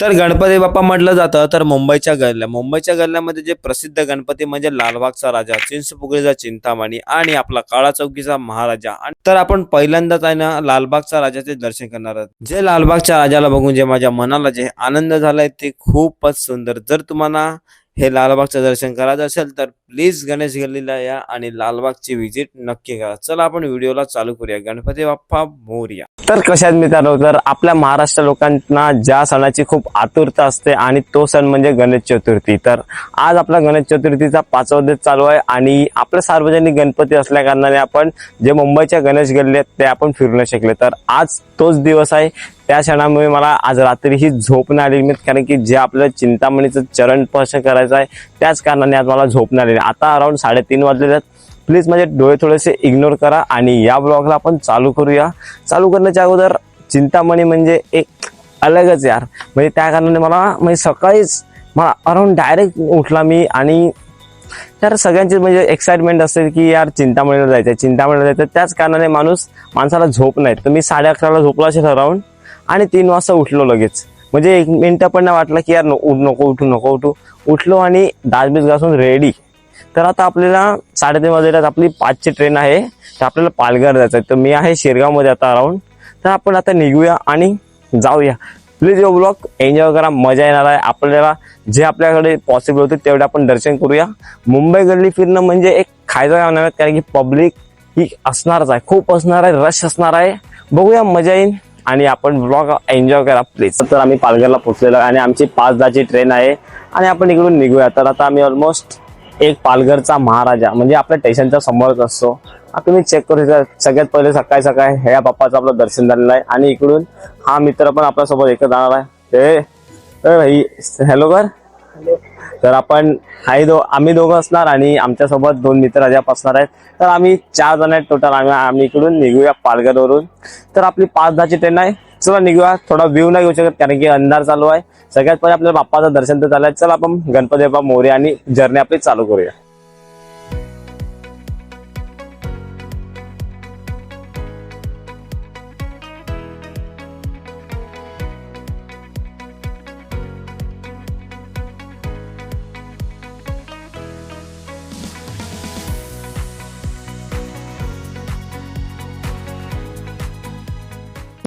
तर गणपती बाप्पा म्हटलं जातं तर मुंबईच्या गल्ल्या. मुंबईच्या गल्ल्यामध्ये जे प्रसिद्ध गणपती म्हणजे लालबागचा राजा चिंचपोकळीचा चिंतामणी आणि आपला काळा चौकीचा महाराजा. आणि तर आपण पहिल्यांदाच आहे ना लालबागचा राजाचे दर्शन करणार आहोत. जे लालबागच्या राजाला बघून जे माझ्या मनाला जे आनंद झालाय ते खूपच सुंदर. जर तुम्हाला हे लालबागचं दर्शन करायचं असेल तर प्लीज गणेश गल्लीला या आणि लालबागची व्हिजिट नक्की करा. चला आपण व्हिडिओला चालू करूया. गणपती बाप्पा मोर्या. तर कशात मित्रांनो? तर आपल्या महाराष्ट्र लोकांना ज्या सणाची खूप आतुरता असते आणि तो सण म्हणजे गणेश चतुर्थी. तर आज आपला गणेश चतुर्थीचा पाचवा दिवस चालू आहे आणि आपल्या सार्वजनिक गणपती असल्या कारणाने आपण जे मुंबईच्या गणेश गल्ली आहेत ते आपण फिरू नाही शकले. तर आज तोच दिवस आहे त्या क्षणामुळे मला आज रात्री ही झोप नाही आली कारण की जे आपलं चिंतामणीचं चरण स्पर्श करायचं आहे त्याच कारणाने आज मला झोप नाही आलेली आता अराऊंड साडेतीन वाजलेले आहेत. प्लीज माझे डोळे थोडेसे इग्नोर करा आणि या ब्लॉगला आपण चालू करूया. चालू करण्याच्या अगोदर चिंतामणी म्हणजे एक अलगच यार. म्हणजे त्या कारणाने मला म्हणजे सकाळीच मला अराऊंड डायरेक्ट उठला मी आणि तर सगळ्यांची म्हणजे एक्साइटमेंट असते की यार चिंतामणीला जायचं चिंतामणीला जायचं त्याच कारणाने माणूस माणसाला झोप नाही. तर मी साडे अकराला झोपला असेल अराऊंड आणि तीन वाजता उठलो लगेच. म्हणजे एक मिनटं पण नाही वाटलं की यार उठ नको उठू नको उठू. उठलो आणि दाजबीज घासून रेडी तर आता आपल्याला साडेतीन वाजल्यात आपली पाचची ट्रेन आहे. तर आपल्याला पालघर जायचं आहे तर मी आहे शिरगावमध्ये आता अराउंड तर आपण आता निघूया आणि जाऊया. प्लीज यो ब्लॉग एन्जॉय करा मजा येणार आहे. आपल्याला जे आपल्याकडे पॉसिबल होते तेवढे आपण दर्शन करूया. मुंबई गल्ली फिरणं म्हणजे एक खायचं काम नाही कारण की पब्लिक ही असणारच आहे. खूप असणार आहे रश असणार आहे. बघूया मजा येईल. आणि आपण ब्लॉग एन्जॉय करा प्लीज तर आम्ही पालघरला पोहोचलेलो आहे आणि आमची पाच दहाची ट्रेन आहे. आणि आपण इकडून निघूया. तर आता आम्ही ऑलमोस्ट एक पालघरचा महाराजा म्हणजे आपल्या स्टेशनच्या समोरच असतो. आता तुम्ही चेक करू शकता. सगळ्यात पहिले सकाळी सकाळी ह्या बाप्पाचं आपलं दर्शन झालेलं आहे. आणि इकडून हा मित्र पण आपल्यासोबत एकच जाणार आहे. ते भाई हॅलो कर. तर आपण आई दो आम्ही दोघं असणार आणि आमच्यासोबत दोन मित्र अजाप असणार आहेत. तर आम्ही चार जण आहेत टोटल आम्ही आम्ही इकडून निघूया पालघरवरून. तर आपली पाच दहाची ट्रेन आहे. चला निघूया. थोडा व्ह्यू नाही घेऊ शकत कारण की अंधार चालू आहे. सगळ्यात पहिले आपल्याला बाप्पाचं दर्शन तर झालंय. चला आपण गणपती बाप्पा मोरे आणि जर्नी आपली चालू करूया.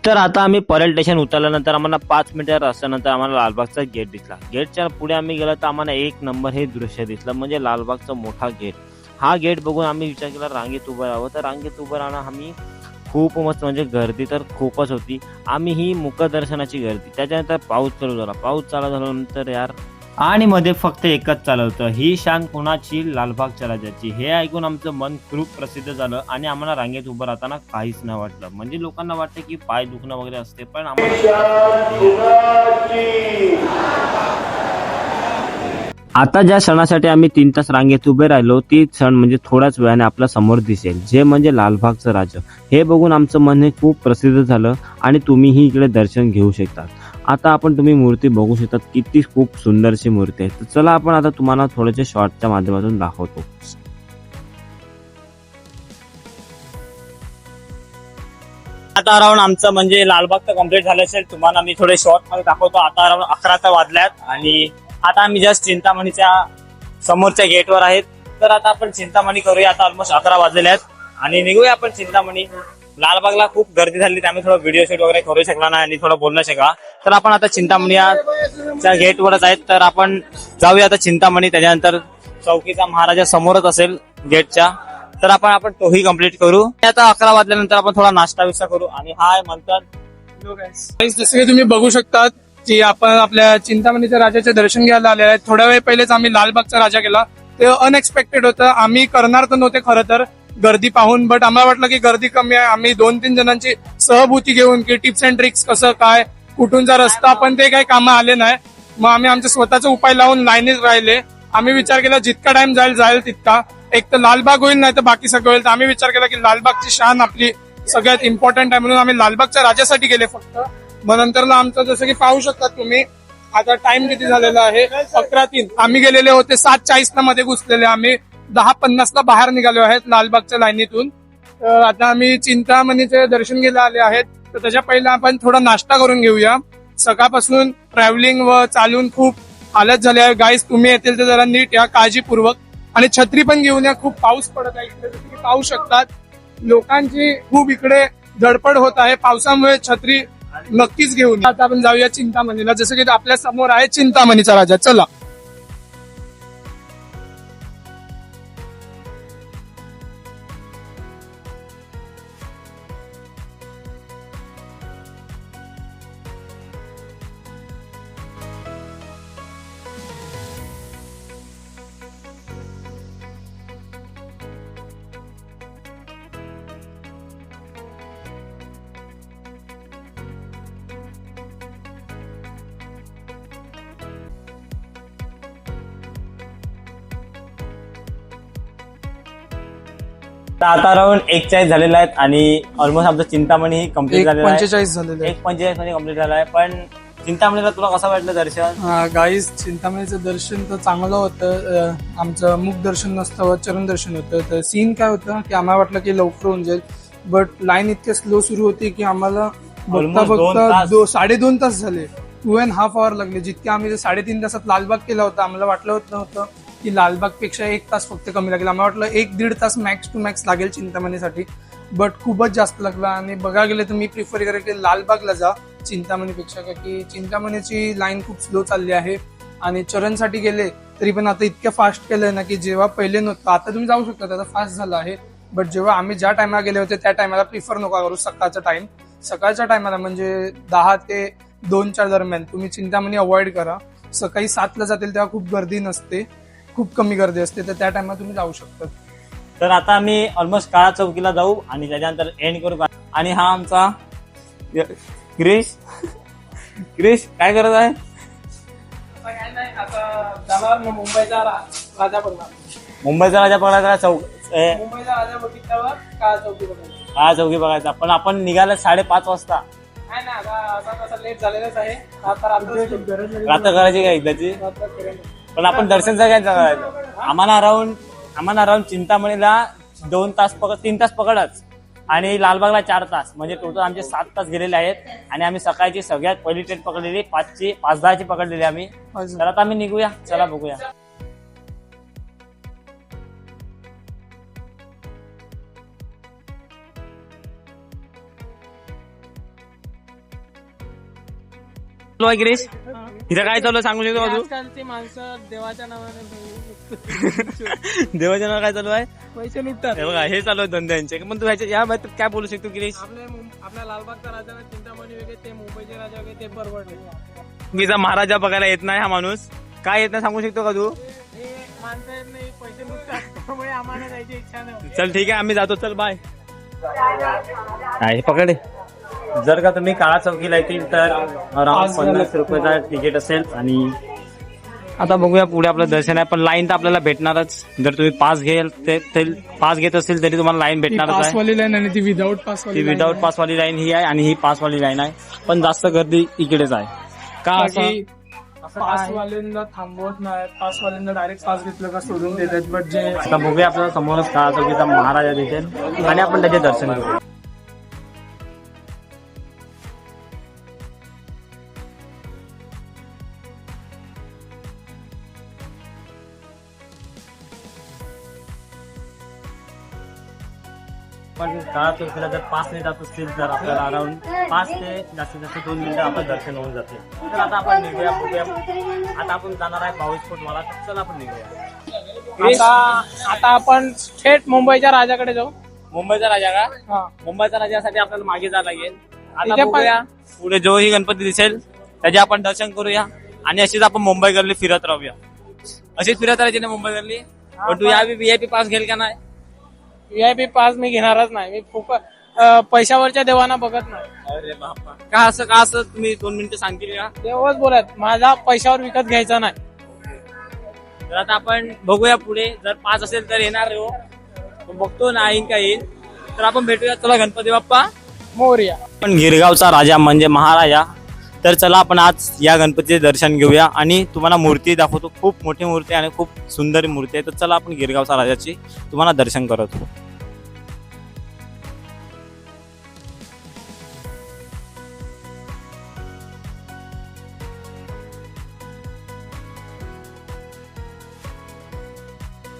तर आता आम्ही परेल स्टेशन उतरल्यानंतर आम्हाला पाच मिनिटं रस्त्यानंतर आम्हाला लालबागचा गेट दिसला. गेटच्या पुढे आम्ही गेलो तर आम्हाला एक नंबर हे दृश्य दिसलं म्हणजे लालबागचा मोठा गेट हा गेट बघून आम्ही विचार केला रांगेत उभं राहावं. तर रांगेत उभं राहणं आम्ही खूप मस्त म्हणजे गर्दी तर खूपच होती. आम्ही ही मुखदर्शनाची गर्दी. त्याच्यानंतर पाऊस चालू झाला. पाऊस चालू झाल्यानंतर यार आणि मध्ये फक्त एकच चालवतं. ही शान कोणाची? लालबागच्या राजाची हे ऐकून आमचं मन खूप प्रसिद्ध झालं आणि आम्हाला रांगेत उभं राहताना काहीच नाही वाटलं. म्हणजे लोकांना वाटतं की पाय दुखणं वगैरे असते पण आम्हाला आता ज्या सणासाठी आम्ही तीन तास रांगेत उभे राहिलो ती सण म्हणजे थोड्याच वेळाने आपल्यासमोर दिसेल. जे म्हणजे लालबागचं राजा हे बघून आमचं मन हे खूप प्रसिद्ध झालं आणि तुम्हीही इकडे दर्शन घेऊ शकतात. आता आपण तुम्ही मूर्ती बघू शकतात किती खूप सुंदरशी मूर्ती आहे. तर चला आपण आता तुम्हाला थोडेसे शॉर्टच्या माध्यमातून दाखवतो. आता अराउंड आमचं म्हणजे लालबागचं कंप्लीट झालं असेल. तुम्हाला मी थोडे शॉर्टमध्ये दाखवतो. आता अराउंड अकराचा वाजल्यात आणि आता आम्ही जस्ट चिंतामणीच्या समोरच्या गेटवर आहेत. तर आता आपण चिंतामणी करूया. आता ऑलमोस्ट अकरा वाजलेल्या आहेत. आणि निघूया आपण चिंतामणी. लालबागला खूप गर्दी झाली त्यामुळे थोडं व्हिडिओ शूट वगैरे करू शकला नाही आणि थोडं बोलणं शकला. तर आपण आता चिंतामणीच्या गेटवरच आहेत तर आपण जाऊया आता चिंतामणी त्याच्यानंतर चौकीचा महाराजा समोरच असेल गेटच्या. तर आपण आपण तोही कंप्लीट करू. आता अकरा वाजल्यानंतर आपण थोडा नाश्ता विस्ता करू. आणि हाय म्हणतात जसं की तुम्ही बघू शकतात की आपण आपल्या चिंतामणीच्या राजाचे दर्शन घ्यायला आले आहेत. थोड्या वेळ पहिलेच आम्ही लालबागचा राजा केला. ते अनएक्सपेक्टेड होतं. आम्ही करणार तर नव्हते खरं तर. गर्दी पाहून बट आम्हाला वाटलं की गर्दी कमी आहे. आम्ही दोन तीन जणांची सहभूती घेऊन की टिप्स अँड ट्रिक्स कसं काय कुठूनचा रस्ता पण ते काही कामं आले नाही. मग आम्ही आमचे स्वतःचे उपाय लावून लाईनीत राहिले. आम्ही विचार केला जितका टाइम जाईल जाईल तितका. एक तर लालबाग होईल नाही तर बाकी सगळं होईल. तर आम्ही विचार केला की लालबागची शान आपली सगळ्यात इम्पॉर्टंट आहे. म्हणून आम्ही लालबागच्या राजासाठी गेले फक्त. मग नंतरला आमचं जसं की पाहू शकतात तुम्ही आता टाइम किती झालेला आहे? अकरा तीन. आम्ही गेलेले होते सात चाळीस ला मध्ये घुसलेले आम्ही. दहा पन्नासला बाहेर निघालो आहेत लालबागच्या लाईनीतून. आता आम्ही चिंतामणीचे दर्शन घ्यायला आले आहेत. तर त्याच्या पहिला आपण थोडा नाश्ता करून घेऊया. सकाळपासून ट्रॅव्हलिंग व चालून खूप हालत झाली आहे. गाईस तुम्ही येतील तर जरा नीट या काळजीपूर्वक. आणि छत्री पण घेऊन या खूप पाऊस पडत आहे इकडे. तुम्ही पाहू शकतात. लोकांची खूप इकडे धडपड होत आहे. पावसामुळे छत्री नक्कीच घेऊन या. आता आपण जाऊया चिंतामणीला. जसं की आपल्यासमोर आहे चिंतामणीचा राजा. चला. आता राऊंड एकचाळीस झालेला आहेत आणि ऑलमोस्ट आमचं चिंतामणी ही कंप्लीट एक झालेला आहे. पंचेचाळीस झालेले एक पंचेचाळीसमध्ये कंप्लीट झाला आहे. पण चिंतामणीला तुला कसं वाटलं दर्शन? गाईज चिंतामणीचं दर्शन तर चांगलं होतं. अं, आमचं मुख दर्शन नसतं चरण दर्शन होतं. तर सीन काय होतं की आम्हाला वाटलं की लवकर होऊन जाईल. बट लाईन इतक्या स्लो सुरू होती की आम्हाला बघता Almost दोन बघता तास. दो साडेदोन तास झाले. टू अँड हाफ आवर लागले. जितके आम्ही जे साडेतीन तासात लालबाग केला होता आम्हाला वाटलं होत नव्हतं. की लालबागपेक्षा एक तास फक्त कमी लागेल. आम्हाला वाटलं एक दीड तास मॅक्स टू मॅक्स लागेल चिंतामणीसाठी. बट खूपच जास्त लागला आणि बघा गेले तर मी प्रिफर करेल की लालबागला जा चिंतामणीपेक्षा. का की चिंतामणीची लाईन खूप स्लो चालली आहे आणि चरणसाठी गेले तरी पण आता इतकं फास्ट केलंय ना की जेव्हा पहिले नव्हतं आता तुम्ही जाऊ शकता आता फास्ट झालं आहे. बट जेव्हा आम्ही ज्या टायमाला गेले होते त्या टायमाला प्रिफर नका करू सकाळचा टाइम सकाळच्या टायमाला म्हणजे दहा ते दोनच्या दरम्यान तुम्ही चिंतामणी अवॉइड करा. सकाळी सातला जातील तेव्हा खूप गर्दी नसते. खूप कमी गर्दी असते तर त्या टायमाला तुम्ही जाऊ शकता. तर आता आम्ही ऑलमोस्ट काळा चौकीला जाऊ आणि त्याच्यानंतर एंड करू आणि हा आमचा क्रिश क्रिश काय करत आहे? मुंबईचा राजा मुंबईचा राजा पकडायचा चौक मुंबईचा राजा बघितल्यावर काय चौकी बघायची. काळा चौकी बघायचा. पण आपण निघाला साडेपाच वाजता. नाही ना आता आता कसं लेट झालेलंच आहे. आता रात्र करायची काय एकदाची? पण आपण दर्शन सगळ्यांचं करायचं आम्हाला अराउंड आम्हाला अराउंड चिंतामणीला दोन तास पकड तीन तास पकडच. आणि लालबागला चार तास. म्हणजे टोटल आमचे सात तास गेलेले आहेत. आणि आम्ही सकाळची सगळ्यात पहिली ट्रेन पकडलेली पाचची पाच दहाची पकडलेली आम्ही. तर आता आम्ही निघूया. चला बघूया. गिरीश. इथं काय चालू सांगू शकतो का तू? आजकालची माणसं देवाच्या नावाने देवाच्या नावावर काय चालू आहे? पैसे लुटतात. हे बघा हे चालू आहे धंद्यांचे पण तू ह्याच्या या बाबतीत काय बोलू शकतो गिरीश? आपले मुं- आपल्या लालबागचा राजा ना चिंतामणी वेगळे ते मुंबईचे राजा वेगळे ते परवडले. मीचा महाराजा बघायला येत नाही हा माणूस. काय येत नाही सांगू शकतो का तू? हे माणसं आहेत पैसे लुटतात. त्यामुळे आम्हाला जायची इच्छा नाही. चल ठीक आहे आम्ही जातो. चल बाय आहे पकडे. जर का तुम्ही काळा चौकीला येतील तर अराउंड पन्नास रुपयाचा तिकीट असेल आणि आता बघूया पुढे आपलं दर्शन आहे पण लाईन तर आपल्याला भेटणारच. जर तुम्ही पास घेल ते पास घेत असेल तरी तुम्हाला लाईन भेटणारच आहे. लाईन आणि ती विदाऊट ती विदाऊट पासवाली लाईन ही आहे आणि ही पासवाली लाईन आहे. पण जास्त गर्दी इकडेच आहे. का पासवाल्यांना थांबवत नाही. पासवाल्यांना डायरेक्ट पास घेतलं का सोडून देतात. बट जे आता बघूया आपल्याला समोरच काळा चौकीचा महाराजा दिसेल. आणि आपण त्याचे दर्शन करू पण काळा चौकीला जर पाच ने जात असतील तर आपल्याला अराउंड पाच ते जास्तीत जास्त दोन मिनिटं आपलं दर्शन होऊन जाते. तर आता आपण निघूया बघूया आता आपण जाणार आहे बावीस फूट मला. चला आपण निघूया. आता आता आपण थेट मुंबईच्या राजाकडे जाऊ. मुंबईचा राजा का? हा. मुंबईच्या राजासाठी आपल्याला मागे जावं लागेल. आता बघूया. पुढे जोही गणपती दिसेल. त्याचे आपण दर्शन करूया. आणि अशीच आपण मुंबई गल्ली फिरत राहूया. अशीच फिरत राहायची ना मुंबई गल्ली पण तू यावी व्हीआयपी पास घेल का नाही? व्हीआयपी पास मी घेणारच नाही. मी फुक अं, पैशावरच्या देवांना बघत नाही. अरे बापा. का असं का असं? तुम्ही दोन मिनिटं सांगतील का? देवच बोलत माझा पैशावर विकत घ्यायचा नाही. तर आता आपण बघूया पुढे. जर पास असेल तर येणार हो. पण बघतो ना येईन का येईल तर आपण भेटूया. चला गणपती बाप्पा. मोर्या. पण गिरगावचा राजा म्हणजे महाराजा. तर चला आपण आज या गणपतीचे दर्शन घेऊया आणि तुम्हाला मूर्ती दाखवतो. खूप मोठी मूर्ती आणि खूप सुंदर मूर्ती आहे. तर चला आपण गिरगावचा राजाची तुम्हाला दर्शन करतो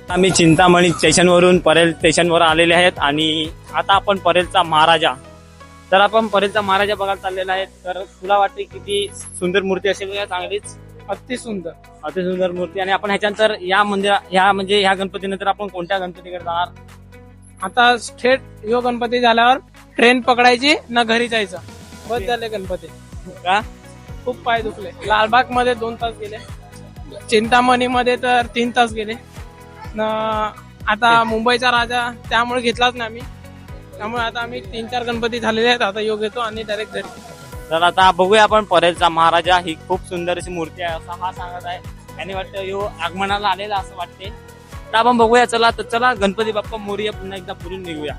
आम्ही चिंतामणी स्टेशनवरून परेल स्टेशनवर आलेले आहेत आणि आता आपण परेलचा महाराजा तर आपण परेलचा महाराजा बघायला चाललेला आहे तर तुला वाटते किती सुंदर मूर्ती असेल का चांगलीच? अति सुंदर. अति सुंदर मूर्ती. आणि आपण ह्याच्यानंतर या मंदिरा ह्या म्हणजे ह्या गणपतीनंतर आपण कोणत्या गणपतीकडे जाणार? आता थेट यो गणपती झाल्यावर ट्रेन पकडायची ना घरी जायचं. बस झाले गणपती. का? खूप पाय दुखले. लालबागमध्ये दोन तास गेले. चिंतामणी मध्ये तर तीन तास गेले. न आता मुंबईचा राजा त्यामुळे घेतलाच नाही आम्ही. त्यामुळे आता आम्ही तीन चार गणपती झालेले आहेत आता योग घेतो आणि डायरेक्ट घरी तर आता बघूया आपण परेलचा महाराजा ही खूप सुंदर अशी मूर्ती आहे असं हा सांगत आहे. आणि वाटतं यो आगमनाला आलेला असं वाटते. तर आपण बघूया चला तर चला गणपती बाप्पा मोरिया पुन्हा एकदा पुरून निघूया.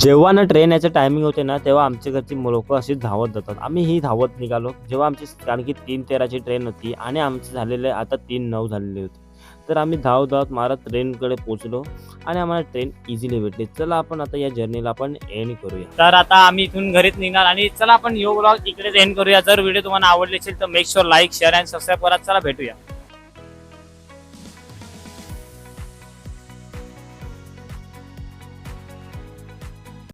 जेव्हा ना ट्रेन याचं टायमिंग होते ना तेव्हा आमच्या घरची लोक अशी धावत जातात. आम्ही ही धावत निघालो. जेव्हा आमची कारण की तीन तेराची ट्रेन होती आणि आमचे झालेले आता तीन नऊ झालेले होते. तर आम्ही धाव धावत मारत ट्रेनकडे पोचलो आणि आम्हाला ट्रेन इझिली भेटली. चला आपण आता या जर्नीला आपण एंड करूया. तर आता आम्ही इथून घरीच निघणार आणि चला आपण योग ब्लॉग इकडेच एंड करूया. जर व्हिडिओ तुम्हाला आवडले असेल तर make sure like share and subscribe करा. चला भेटूया.